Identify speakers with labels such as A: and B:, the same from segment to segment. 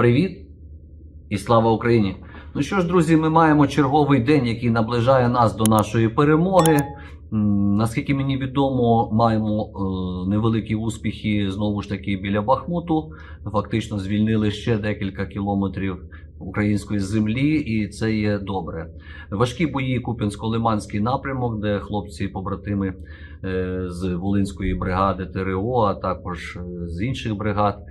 A: Привіт і слава Україні! Ну що ж, друзі, ми маємо черговий день, який наближає нас до нашої перемоги. Наскільки мені відомо, маємо е, невеликі успіхи знову ж таки біля Бахмуту. Фактично звільнили ще декілька кілометрів української землі, і це є добре. Важкі бої Куп'янсько-Лиманський напрямок, де хлопці, побратими е, з Волинської бригади ТРО, а також е, з інших бригад,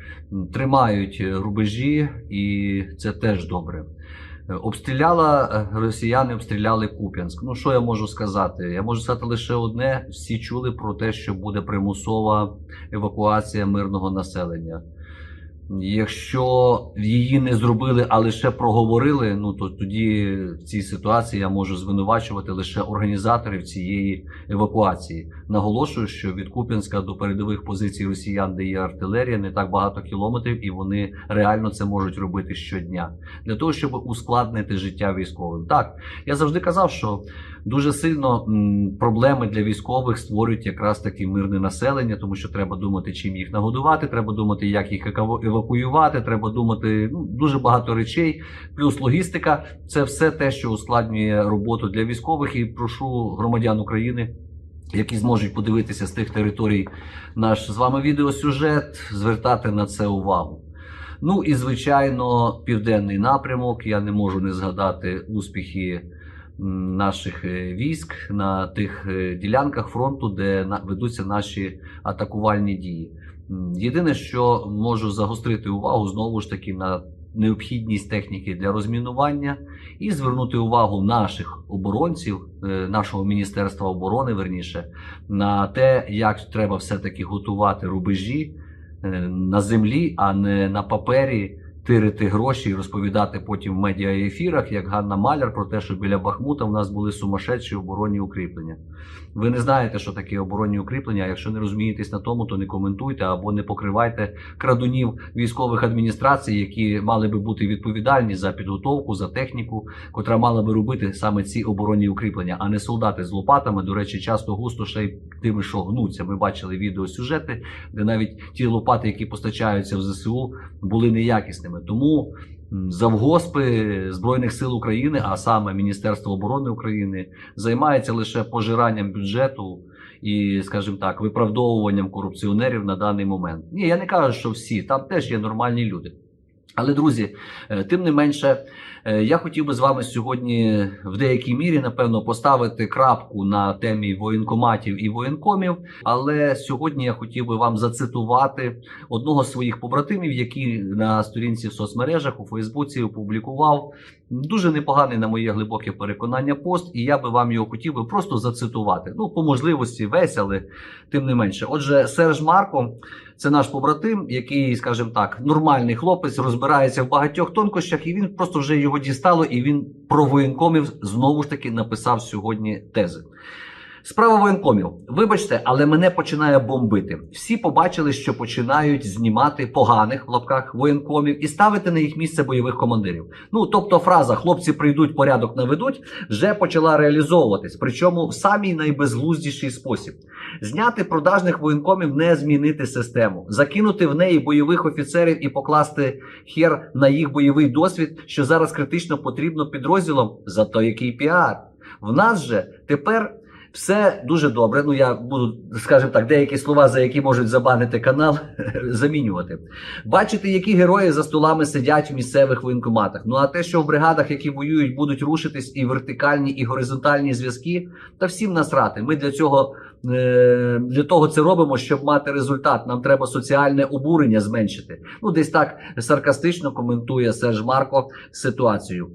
A: тримають рубежі, і це теж добре. Обстріляла е, росіяни, обстріляли Куп'янськ. Ну що я можу сказати? Я можу сказати лише одне: всі чули про те, що буде примусова евакуація мирного населення. Якщо її не зробили, а лише проговорили, ну то тоді в цій ситуації я можу звинувачувати лише організаторів цієї евакуації. Наголошую, що від Куп'янська до передових позицій росіян, де є артилерія, не так багато кілометрів, і вони реально це можуть робити щодня для того, щоб ускладнити життя військовим. Так я завжди казав, що дуже сильно проблеми для військових створюють якраз таки мирне населення, тому що треба думати, чим їх нагодувати, треба думати, як їх еко- евакуювати, треба думати ну, дуже багато речей. Плюс логістика це все те, що ускладнює роботу для військових. І прошу громадян України. Які зможуть подивитися з тих територій наш з вами відеосюжет, звертати на це увагу. Ну і звичайно, південний напрямок. Я не можу не згадати успіхи наших е, військ на тих е, ділянках фронту, де ведуться наші атакувальні дії. Єдине, що можу загострити увагу знову ж таки на необхідність техніки для розмінування і звернути увагу наших оборонців, е, нашого міністерства оборони, верніше, на те, як треба все-таки готувати рубежі е, на землі, а не на папері. Тирити гроші і розповідати потім в медіаефірах, як Ганна Маляр, про те, що біля Бахмута в нас були сумасшедші оборонні укріплення. Ви не знаєте, що таке оборонні укріплення. Якщо не розумієтесь на тому, то не коментуйте або не покривайте крадунів військових адміністрацій, які мали би бути відповідальні за підготовку, за техніку, котра мала би робити саме ці оборонні укріплення, а не солдати з лопатами. До речі, часто густо ще й тими, що гнуться. Ми бачили відеосюжети, де навіть ті лопати, які постачаються в ЗСУ, були неякісними. Тому завгоспи Збройних сил України, а саме Міністерство оборони України, займається лише пожиранням бюджету і, скажімо так, виправдовуванням корупціонерів на даний момент. Ні, я не кажу, що всі там теж є нормальні люди. Але, друзі, е, тим не менше, я хотів би з вами сьогодні в деякій мірі, напевно, поставити крапку на темі воєнкоматів і воєнкомів. Але сьогодні я хотів би вам зацитувати одного з своїх побратимів, який на сторінці в соцмережах у Фейсбуці опублікував дуже непоганий на моє глибоке переконання пост, і я би вам його хотів би просто зацитувати. Ну, по можливості весь, але тим не менше. Отже, Серж Марко. Це наш побратим, який, скажімо так, нормальний хлопець, розбирається в багатьох тонкощах, і він просто вже його дістало, і він про воєнкомів знову ж таки написав сьогодні тези. Справа воєнкомів. Вибачте, але мене починає бомбити. Всі побачили, що починають знімати поганих в лапках воєнкомів і ставити на їх місце бойових командирів. Ну тобто, фраза хлопці прийдуть, порядок наведуть вже почала реалізовуватись, причому в самій найбезглуздіший спосіб. Зняти продажних воєнкомів, не змінити систему, закинути в неї бойових офіцерів і покласти хер на їх бойовий досвід, що зараз критично потрібно підрозділам. Зато який піар. В нас же тепер. Все дуже добре. Ну я буду, скажімо так, деякі слова, за які можуть забанити канал, замінювати. Бачити, які герої за столами сидять в місцевих воєнкоматах. Ну а те, що в бригадах, які воюють, будуть рушитись і вертикальні, і горизонтальні зв'язки, та всім насрати. Ми для цього е, для того це робимо, щоб мати результат. Нам треба соціальне обурення зменшити. Ну, десь так саркастично коментує Серж Марко ситуацію.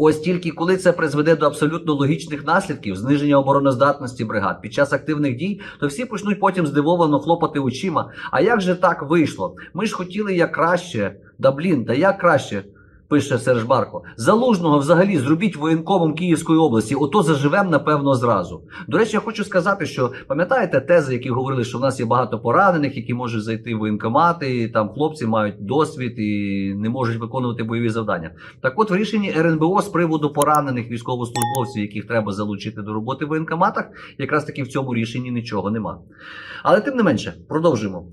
A: Ось тільки коли це призведе до абсолютно логічних наслідків, зниження обороноздатності бригад під час активних дій, то всі почнуть потім здивовано хлопати очима. А як же так вийшло? Ми ж хотіли як краще. Да блін, та як краще? Пише Серж Барко. Залужного взагалі зробіть воєнкомом Київської області, ото заживем, напевно, зразу. До речі, я хочу сказати, що пам'ятаєте тези, які говорили, що в нас є багато поранених, які можуть зайти в воєнкомати, і там хлопці мають досвід і не можуть виконувати бойові завдання. Так от в рішенні РНБО з приводу поранених військовослужбовців, яких треба залучити до роботи в воєнкоматах, якраз таки в цьому рішенні нічого нема. Але тим не менше, продовжуємо.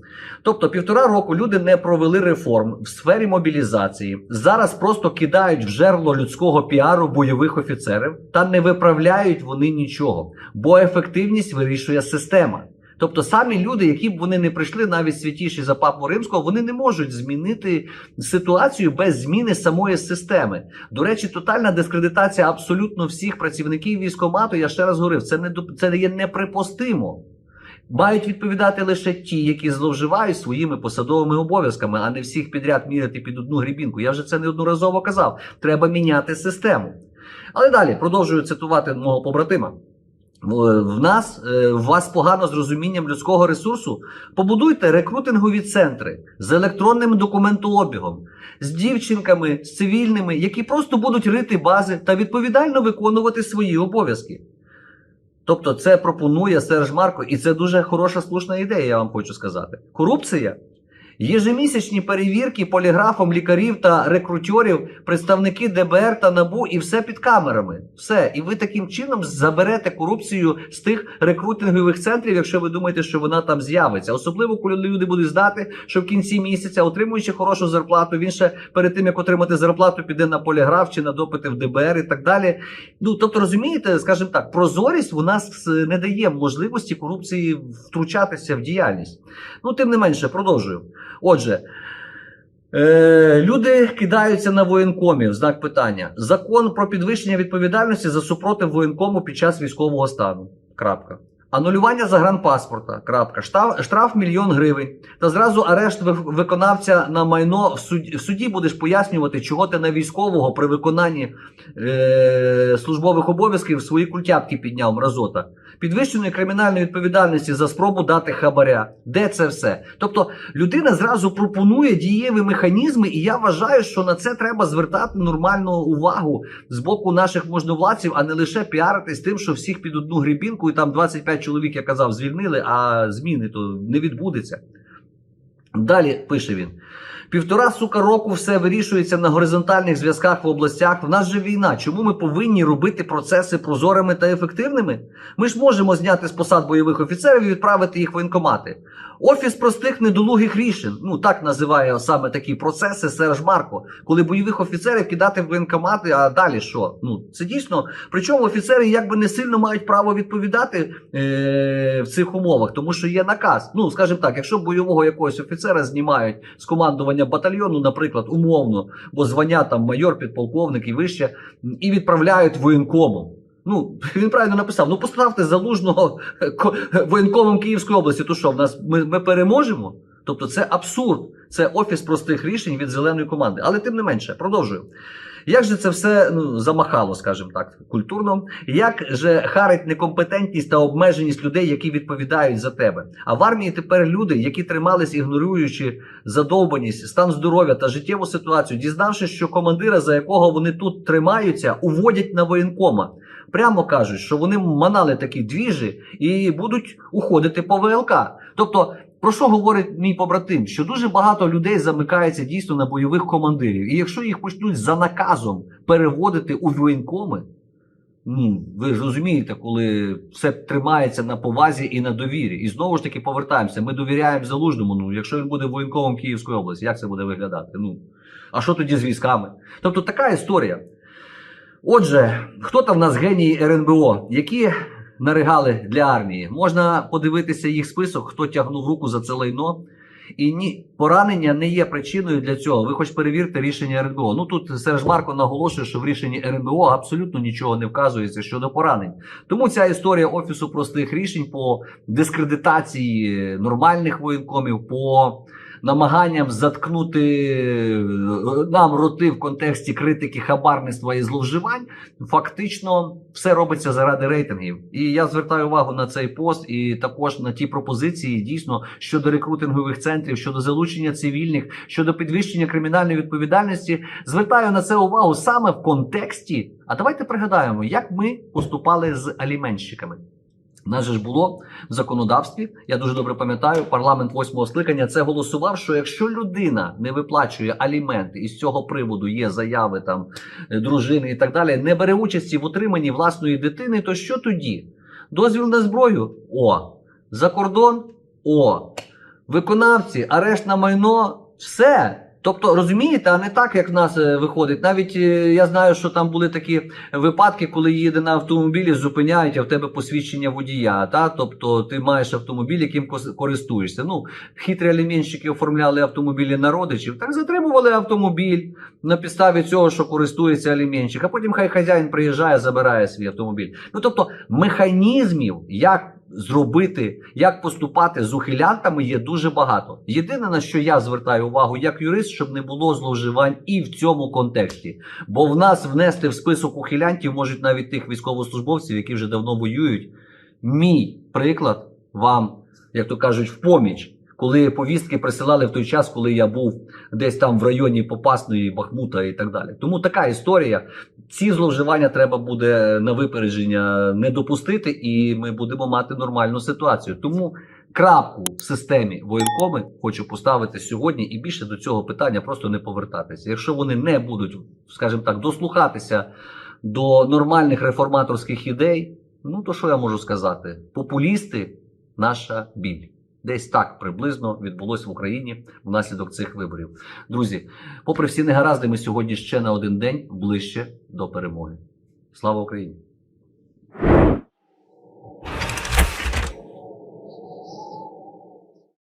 A: Тобто, півтора року люди не провели реформ в сфері мобілізації. Зараз просто кидають в жерло людського піару бойових офіцерів та не виправляють вони нічого, бо ефективність вирішує система. Тобто самі люди, які б вони не прийшли навіть святіші за папу римського, вони не можуть змінити ситуацію без зміни самої системи. До речі, тотальна дискредитація абсолютно всіх працівників військомату. Я ще раз говорив, це не це є неприпустимо. Мають відповідати лише ті, які зловживають своїми посадовими обов'язками, а не всіх підряд міряти під одну грібінку. Я вже це неодноразово казав. Треба міняти систему. Але далі продовжую цитувати мого побратима. В нас е, в вас погано з розумінням людського ресурсу. Побудуйте рекрутингові центри з електронним документообігом, з дівчинками, з цивільними, які просто будуть рити бази та відповідально виконувати свої обов'язки. Тобто, це пропонує Серж Марко, і це дуже хороша слушна ідея, я вам хочу сказати. Корупція. Єжемісячні перевірки поліграфом лікарів та рекрутерів, представники ДБР та НАБУ, і все під камерами. Все. І ви таким чином заберете корупцію з тих рекрутингових центрів, якщо ви думаєте, що вона там з'явиться. Особливо, коли люди будуть знати, що в кінці місяця, отримуючи хорошу зарплату, він ще перед тим як отримати зарплату, піде на поліграф чи на допити в ДБР і так далі. Ну тобто, розумієте, скажімо так, прозорість у нас е, не дає можливості корупції втручатися в діяльність. Ну, тим не менше, продовжую. Отже, е, люди кидаються на воєнкомів. Знак питання. Закон про підвищення відповідальності за супротив воєнкому під час військового стану. Крапка. Анулювання загранпаспорта. Крапка. Штраф, штраф мільйон гривень. Та зразу арешт виконавця на майно в суді, в суді будеш пояснювати, чого ти на військового при виконанні е, службових обов'язків свої культяпки підняв мразота. Підвищеної кримінальної відповідальності за спробу дати хабаря. Де це все? Тобто людина зразу пропонує дієві механізми, і я вважаю, що на це треба звертати нормальну увагу з боку наших можновладців, а не лише піаритись тим, що всіх під одну грібінку, і там 25 чоловік, я казав, звільнили, а зміни то не відбудеться. Далі пише він. Півтора сука року все вирішується на горизонтальних зв'язках в областях. В нас же війна. Чому ми повинні робити процеси прозорими та ефективними? Ми ж можемо зняти з посад бойових офіцерів і відправити їх в воєнкомати. Офіс простих недолугих рішень. Ну так називає саме такі процеси Серж Марко, коли бойових офіцерів кидати в воєнкомати, а далі що? Ну це дійсно. Причому офіцери якби не сильно мають право відповідати е- в цих умовах, тому що є наказ. Ну скажімо так, якщо бойового якогось офіцера знімають з командування батальйону, наприклад, умовно, бо звання там майор, підполковник і вище, і відправляють воєнкомом. Ну, він правильно написав: ну поставте залужного ко- воєнкомом Київської області. То що в нас ми, ми переможемо? Тобто це абсурд. Це офіс простих рішень від зеленої команди. Але тим не менше, продовжую. Як же це все ну, замахало, скажімо так, культурно? Як же харить некомпетентність та обмеженість людей, які відповідають за тебе? А в армії тепер люди, які тримались, ігноруючи задовбаність, стан здоров'я та життєву ситуацію, дізнавшись, що командира, за якого вони тут тримаються, уводять на воєнкома. Прямо кажуть, що вони манали такі двіжі і будуть уходити по ВЛК. Тобто, про що говорить мій побратим? Що дуже багато людей замикається дійсно на бойових командирів. І якщо їх почнуть за наказом переводити у воєнкоми, ну ви ж розумієте, коли все тримається на повазі і на довірі. І знову ж таки повертаємося. Ми довіряємо залужному. Ну, якщо він буде воєнкомом Київської області, як це буде виглядати? Ну а що тоді з військами? Тобто така історія. Отже, хто там в нас генії РНБО, які наригали для армії? Можна подивитися їх список, хто тягнув руку за це лайно. І ні, поранення не є причиною для цього. Ви хоч перевірте рішення РНБО. Ну тут Серж Марко наголошує, що в рішенні РНБО абсолютно нічого не вказується щодо поранень. Тому ця історія офісу простих рішень по дискредитації нормальних воєнкомів, по намаганням заткнути е, нам роти в контексті критики хабарництва і зловживань, фактично все робиться заради рейтингів. І я звертаю увагу на цей пост і також на ті пропозиції дійсно щодо рекрутингових центрів, щодо залучення цивільних, щодо підвищення кримінальної відповідальності. Звертаю на це увагу саме в контексті. А давайте пригадаємо, як ми поступали з аліменщиками. У нас же ж було в законодавстві, я дуже добре пам'ятаю, парламент восьмого скликання це голосував, що якщо людина не виплачує аліменти, і з цього приводу є заяви там е, дружини і так далі, не бере участі в утриманні власної дитини, то що тоді? Дозвіл на зброю? О, за кордон? О, виконавці, арешт на майно, все. Тобто, розумієте, а не так, як в нас е, виходить. Навіть е, я знаю, що там були такі випадки, коли їде на автомобілі, зупиняють, а в тебе посвідчення водія. Та? Тобто ти маєш автомобіль, яким користуєшся. Ну, хитрі аліменщики оформляли автомобілі на родичів, так затримували автомобіль на підставі цього, що користується аліменщик, а потім хай хазяїн приїжджає, забирає свій автомобіль. Ну тобто механізмів, як зробити, як поступати з ухилянтами, є дуже багато. Єдине на що я звертаю увагу як юрист, щоб не було зловживань і в цьому контексті. Бо в нас внести в список ухилянтів можуть навіть тих військовослужбовців, які вже давно воюють. Мій приклад вам, як то кажуть, в поміч. Коли повістки присилали в той час, коли я був десь там в районі Попасної, Бахмута і так далі. Тому така історія. Ці зловживання треба буде на випередження не допустити, і ми будемо мати нормальну ситуацію. Тому крапку в системі воєнкоми хочу поставити сьогодні і більше до цього питання просто не повертатися. Якщо вони не будуть, скажімо так, дослухатися до нормальних реформаторських ідей, ну то що я можу сказати? Популісти наша біль. Десь так приблизно відбулось в Україні внаслідок цих виборів. Друзі, попри всі негаразди, ми сьогодні ще на один день ближче до перемоги. Слава Україні!